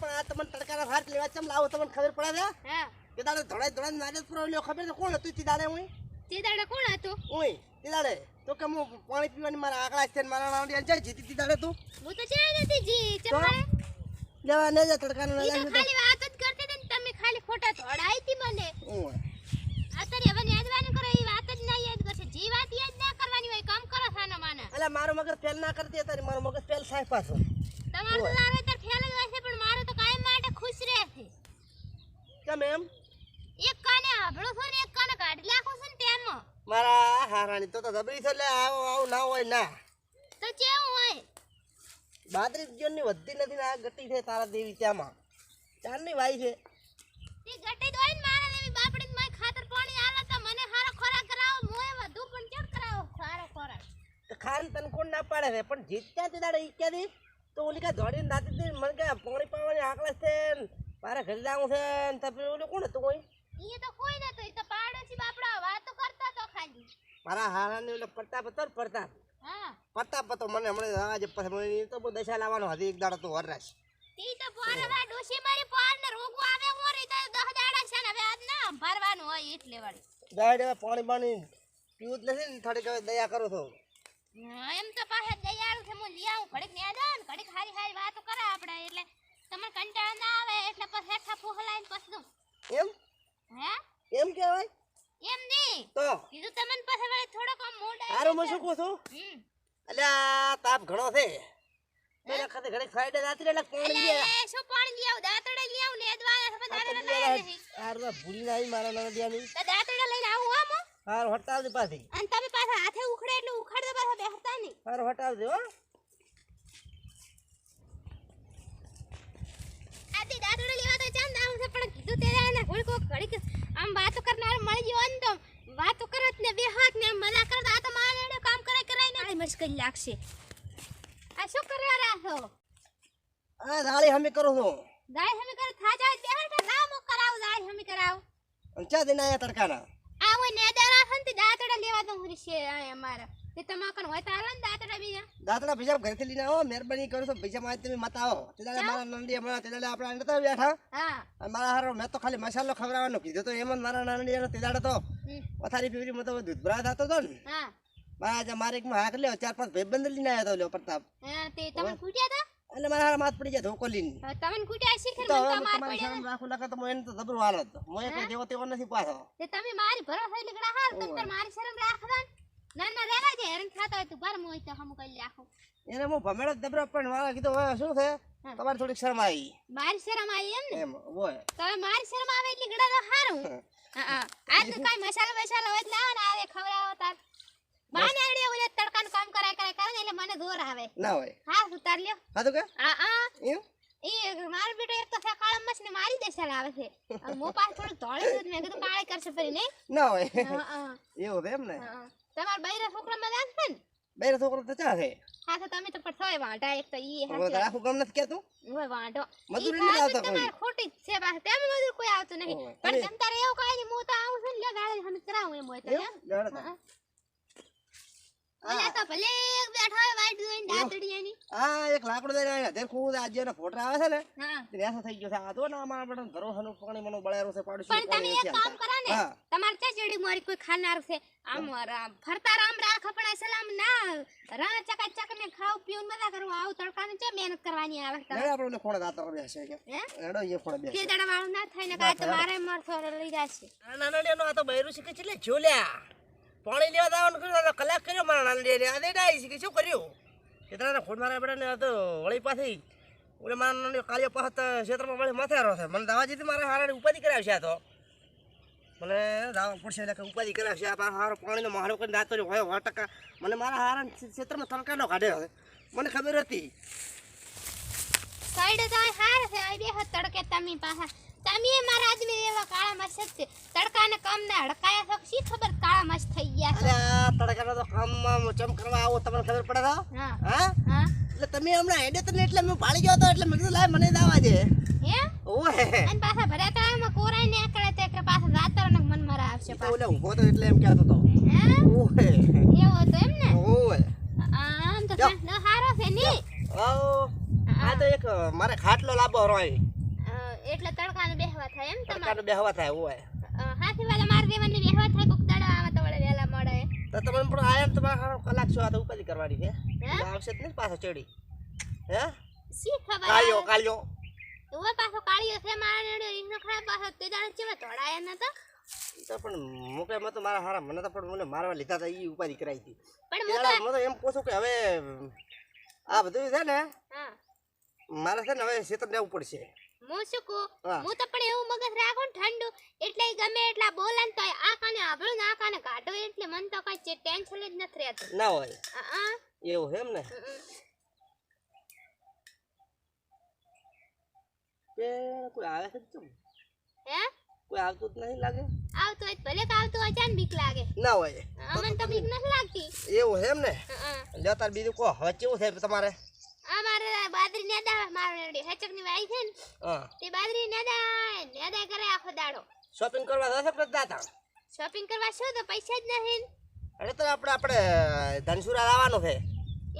પણ આ તમને તડકાના ભાત લેવા ચમ લાવો તમને ખબર પડે છે? હા. કે દાડે ધોળાઈ ધોળાઈ નાજે પુરાવ્યો ખબર છે કોણ હતું તી દાડે હું તે દાડે કોણ હતું? હું તી દાડે. તો કે હું પાણી પીવાની મારા આકડા છે મારા નામ જાય જીતી તી દાડે તું. હું તો જાય નથી જી તો? ચમાડે લેવા ને જા તડકાનો તો ખાલી વાત જ કરતી હતી ને તમે ખાલી ખોટા ધોળાઈ હતી મને. અત્યારે હવે યાદવાનું કરો એ વાત જ ના યાદ કરશે. જી વાત યાદ ના કરવાની હોય કામ કરો સાનો માને. અલા મારો મગજ ફેલ ના કરતી તારી મારો મગજ ફેલ થાય પાછો. તમારું લાવે તો ફેલ જ હશે પણ મારું તો કાયમ માટે ખુશ રહેશે કેમ એમ? એક કાને હાભળો છો ને એક કાને કાઢી નાખો છો ને તેમ મારા હારાણી તો તો જબરી છે લે આવો આવો ના હોય ના. તો કેવું હોય? બાદરી જીવનની વધતી નથી ને આ ગટી છે તારા દેવી ત્યાંમાં. ચારની વાઈ છે. તે ગટી તો ને મારા દેવી બાપડી માય ખાતર પાણી આલા તો મને હારો ખોરાક કરાવો મોય વધુ પણ કેમ કરાવો સારો ખોરાક? તો ખાન તન કોણ ના પાડે છે પણ જીત ક્યાંથી દાડે ઈ ક્યાંથી? તો ઓલી કા દોડીને નાતી મને કે પાણી પાવાની આકળે છે મારે ઘરે જાવું છે ને તો પેલું ઓલું કોણ હતું કોઈ? ઈ તો કોઈ નતો ઈ તો પાડોશી બાપડા વાતો કરતા તો ખાલી. મારા હારાને ઓલો પ્રતાપ હતો ને પ્રતાપ. હા. પ્રતાપ હતો મને હમણાં આજ પછી તો બહુ દશા લાવવાનો હતી એક દાડો તો વરરાશ ઈ તો પોરવા ડોશી મારી પાર ને રોગો આવે મોરી તો દહ દાડા છે ને હવે આજ ના ભરવાનું હોય એટલે વાળી હવે પાણી પાણી પીવું જ નથી ને થોડીક હવે દયા કરો છો. એમ તો પાસે દયાળુ છે હું લઈ આવું ઘડીક ન્યા જાઉં ને ઘડીક હારી હારી વાતો કરે આપણે એટલે તમને કંટાળો ના આવે એટલે પછી હેઠા ફોહલાઈને પછી દઉં. એમ? હે? એમ કહેવાય? એમ નહીં. તો? કીધું તમને પછી વળી થોડો કામ મૂડ હારું હું શું કહું છો? અલ્યા તાપ ઘણો છે. મેં ખાતે ઘડીક ફાઈડે રાત્રે એટલે પાણી લે શું પાણી લઈ આવું દાતડે લઈ આવ ને અદવાના સબ દાતડે લઈ નહીં. હારું ભૂલી ના આવી મારા નનદિયાની તો દાતડે લઈને આવું આમ હાર હટાવ દે પાછી. અને તમે પાછા હાથે ઉખડે એટલે ઉખાડ દે પાછા બેહતા નહીં. હારું હટાવજે હો આથી દાંતડા લેવા છે પણ કીધું તે ને કોઈ કોક ઘડીક આમ વાતો કરનાર મળી ગયો ને તો વાતો કરત ને બે હાથ ને મજા કરતા આ તો મારે એડે કામ કરાય કરાય ને. આળી મુશ્કેલ લાગશે. આ શું કરવા રાખો આ દાળી હમી કરું છું ગાય હમી કર થા જાય બે હાથ ના મો કરાવ ગાય હમી કરાવ. અંચા દિના તડકાના? આવો ને દરા હંતી દાતડા લેવા તો હું છે આ અમારા તે તમાકન હોય તો હાલો ને દાંતડા બીજા. દાતડા બીજા ઘરેથી લઈને આવો મહેરબાની કરો તો પૈસા માં તમે મત આવો. તે દાડે મારા નંદી હમણાં તે દાડે આપણે નતા બેઠા. હા. અને મારા હારો મેં તો ખાલી મસાલો ખવડાવવાનો કીધો તો એમ મારા નાનડી તે દાડે તો. પથારી ફીવરી માં તો દૂધ ભરા થતો તો ને. હા. મારા આજે મારે એક માં હાક લ્યો ચાર પાંચ ભાઈબંધ લઈને આવ્યો તો લ્યો પ્રતાપ. હા તે તમે કૂટ્યા તા એટલે મારા હારા માથ પડી જાય ધોકો લઈને. તમને કુટ્યા શીખર મને તો માર પડ્યા રાખું લખા તો મને તો જબરો હાલત મને કોઈ દેવો તેવો નથી પાછો. તે તમે મારી ભરોસા લીગડા હાલ તમ તાર મારી શરમ રાખતા ને. ના ના રહેવા દે. હેરાન થતા હોય તું ભર મોય તો હમ કરી રાખું એને હું ભમેડો દબરો પણ મારા કીધું હવે શું છે? તમારે થોડીક શરમ આવી. મારી શરમ આવી એમ ને? એમ હોય. તમે મારી શરમ આવે એટલે ગડા તો હારું. હા. હા આ તો કાઈ મસાલો મસાલો હોય એટલે આવે ને આવે ખવડાવો તાર. બાને આડે ઓલે તડકાનું કામ કરાય કરાય કરે ને એટલે મને જોર આવે. ના હોય. હા ઉતાર લ્યો. કે? એ મારો બેટો એક તો કાળા મસ ને મારી દેશે આવે છે. મો પાસ થોડું ધોળી દૂધ મેં કીધું કાળે કરશે ફરી નહીં? ના હોય. હા હા. એવું એમ ને? હા. તમાર બૈરા છોકરા માં જાન છે ને? બૈરા છોકરો તો ચા છે. હા તો તમે તો પણ થોય વાંટા એક તો ઈ હા તો આખું ગામ નથી કેતું ઓય વાંટો મજૂરી નથી આવતા તમારે ખોટી જ છે પાસે તેમ મજૂર કોઈ આવતું નહીં પણ તમ તારે એવું કાઈ નહીં હું તો આવું છું ને લે ગાડી હમ કરાવું એમ હોય તો. હા. તો એક બેઠો હોય વાઈટ જોઈને દાંતડીયાની. આ એક લાકડું દઈને આવ્યા ખૂબ આજે એના ફોટા આવે છે ને હા. થઈ ગયો છે. આ તો ના અમારા બેટા ભરોસાનું પાણી મનો બળેરું છે પાડોશી પણ તમે એક કામ કરો ને. તમારે ચા મારી કોઈ ખાનાર છે? આમ ફરતા રામ રાખ પણ સલામ ના. રા ચકા ચક ને ખાવ ને મજા કરવું આવું તડકાને ચા મહેનત કરવાની આવે લેડો આપણે ઓલે ખોળે દાતર બેસે કે હે? એ બેસે. બે દાડા વાળું ના થાય ને કાંઈ તો મારે મરથો લઈ જશે. નાનડિયાનો આ તો બૈરું શીખે છે લે જોલ્યા? પાણી લેવા દાવાનું કર્યું કલાક કર્યો મારા નાનડિયાને આ દેડા આવી શીખે શું કર્યું? કેટલાને ખોડ મારા બેટાને તો વળી પાછી, ઓલે મારા નાની કાળિયો પાછો તો ક્ષેત્રમાં વળી માથે રહ્યો છે. મને દાવા જીતી મારા હારા ઉપાધિ કરાવશે આ તો. મને દાવા પડશે એટલે ઉપાધિ કરાવશે. આ હારો પાણીનો માળો કરીને દાતો હોય સો ટકા. મને મારા હારા ક્ષેત્રમાં તડકાનો કાઢ્યો છે મને ખબર હતી. સાઈડે તો હાર છે આ બે તડકે તમે પાછા. તમે મારા આદમી એવા કાળા મસ્ત છે તડકાને કામ ને હડકાયા છો શી ખબર કાળા મસ્ત થઈ ગયા છે? અરે તડકાનો તો કામમાં ચમ કરવા આવો તમને ખબર પડે તો? હા. હા? એટલે તમે હમણાં હેડે તને એટલે મેં ભાળી ગયો હતો એટલે મેં કીધું લાય મને દાવા દે. હે? ઓહે. અને પાછા ભર્યા તળાવમાં કોરાઈ ને આકડે તે કે પાછા રાતર ને મન મારા આવશે તો પાછા. ઓલે ઊભો તો એટલે એમ કહેતો તો. હે? ઓએ એવો તો એમ ને? ઓહે. આમ તો હારો છે ની. આવો આ તો એક મારે ખાટલો લાવવો રોય. એટલે તડકાને બેહવા થાય એમ તમારે? તડકાને બેહવા થાય હોય. હાથી વાળા માર દેવાની બેહવા થાય કોક આમાં તો વળે વેલા મળે. તો તમને પણ આયા તમારે હારો કલાક છો આ તો ઉપાધિ કરવાની છે? આવશે જ નહીં પાછો ચડી. હે? સી ખબર? કાળિયો કાળિયો. ઉવા પાછો કાળિયો છે મારા નેડ્યો રીંગનો ખરાબ પાછો તે દાડે ચેવા તોડાયા નતો તો? પણ મુકે મત મારા હારા મને તો પણ મને મારવા લીધા હતા ઈ ઉપાધિ કરાવી હતી. પણ મને તો એમ પૂછું કે હવે આ બધું છે ને હા. મારે છે ને હવે ક્ષેત્ર લેવું પડશે. હું શું કહું? હું. તો પણ એવું મગજ રાખો ને ઠંડુ. એટલે ગમે એટલા બોલે ને તોય આ કાને આભળું ના કાને કાઢો એટલે મન તો કઈ ટેન્શન જ નથી રહેતું. ના હોય. એવું એમ ને. કે કોઈ આવે છે હે? કોઈ આવતું જ નહીં લાગે? આવતું હોય તો ભલે કે આવતું હોય ચાન બીક લાગે. ના હોય. અમને તો બીક નથી લાગતી. એવું એમ ને. લ્યો તાર બીજું કહો હવે કેવું તમારે? અમારે બાદરી નેદા મારે હેચકની વાઈ છે ને તે બાદરી નેદા નેદા કરે આખો દાડો. શોપિંગ કરવા જશે નથી શોપિંગ કરવા શું? તો પૈસા જ નહીં અરે તો આપણે આપણે ધનસુરા લાવવાનું છે.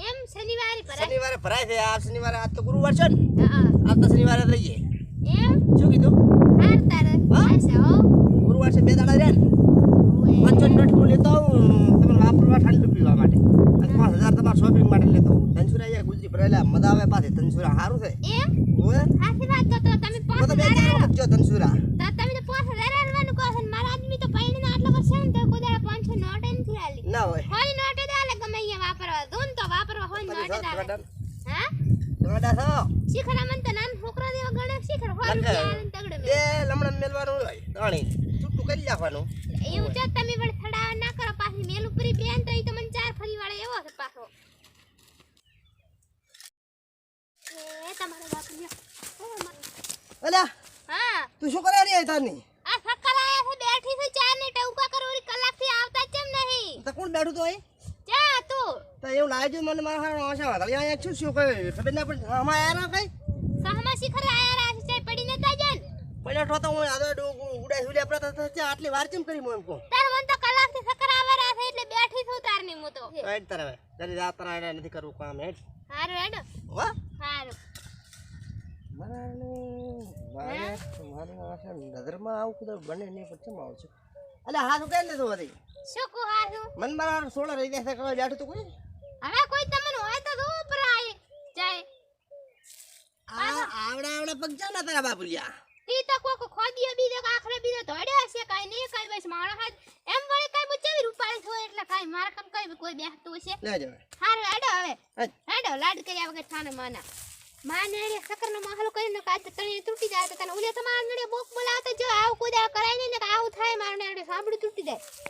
એમ? શનિવારે ભરાય. શનિવારે ભરાય છે. આ શનિવારે આજ તો ગુરુવાર છે ને. હા આજ તો શનિવારે લઈએ એમ? શું કીધું? હા તારે. હા? ગુરુવાર છે. બે દાડા રહ્યા ને પાંચસો નોટ હું લેતો આવું તમને વાપરવા ઠંડુ પીવા માટે અને પાંચ હજાર તમારે શોપિંગ માટે લેતો ધનસુરા અહીંયા ગુજરી ભરેલા મજા આવે પાછી. ધનસુરા સારું છે. એમ? હું સાચી વાત તો તમે પાંચ હજાર જો ધનસુરા. તો તમે તો પાંચ હજાર આલવાનું કહો છો મારા આદમી તો પૈણીને આટલો કરશે ને તો કોઈ દાડો પાંચસો નોટ એમ થી આલી ના હોય. હોય નોટ દે આલે ગમે અહીંયા વાપરવા દો ને તો વાપરવા હોય નોટ આલે હા? ધોડા છો શીખર મન તો નાન છોકરા દેવા ગણે શિખર હોય લખે. રૂપિયા આલે ને તગડે બે મેલે. લમણા મેલવાનું હોય તાણી કરી નાખવાનું. એવું છે તમે પણ થડા ના કરો પાછી મેલ ઉપરી બેન તો તો મને ચાર ફરી વાળે એવો છે પાછો. એ તમારો બાપ ને અલા હા. તું શું કરે રે તારની? આ સકલ આયા છે બેઠી છે ચાર ને ટઉકા કરો ઓલી કલાકથી આવતા જ કેમ નહીં? તો કોણ બેઠું તો એ જા તું. તો એવું લાગે છે મને મારા હારા આશા વાળા. અહીંયા શું શું કઈ ખબર ના પડી. આમાં આયા ના કઈ? સહમા શિખર આયા રાશી ચાય પડી નતા જન? પહેલા તો હું આદો ડોગુ સુડી આપણે તો તો આટલી વાર કેમ કરી હું એમ કહું. તાર મન તો કલાકથી સક્કર આવા છે એટલે બેઠી છું તારની મુ તો. હેડ તારે હવે. જરી રાત તારા એને નથી કરવું કામ હેડ. હારું હેડ. હો? હારું. મારે મારે આશા નજરમાં આવું કદાચ બને ને પછી કેમ આવશે અલે હા શું કેમ નથી હોતી શું કહું હારું? મન મારા સોળ રહી જશે કઈ બેઠું તો કોઈ? હવે કોઈ તમને હોય તો દો ઉપર આય જાય. આ આવડા આવડા પગ છે ને તારા બાપુલિયા. તી તો કોક ખોદીએ બીજો આખરે બીજો ધોડ્યો હશે કઈ નહીં કઈ બસ માણસ હાથ એમ વળી કઈ બચાવી રૂપાળી થયો એટલે કઈ મારા કમ કઈ કોઈ બેહતું હશે. લે જવે હારું લાડો હવે. હેડ. હેડો લાડ કર્યા વગર થાને માના. માને રે સકર નો માહલો કરીને કાજ તણી તૂટી જાય તો તને ઉલે તમારા નડે બોક બોલાવતો જો આવું કુદા કરાય ને આવું થાય મારા નડે સાંભળી તૂટી જાય.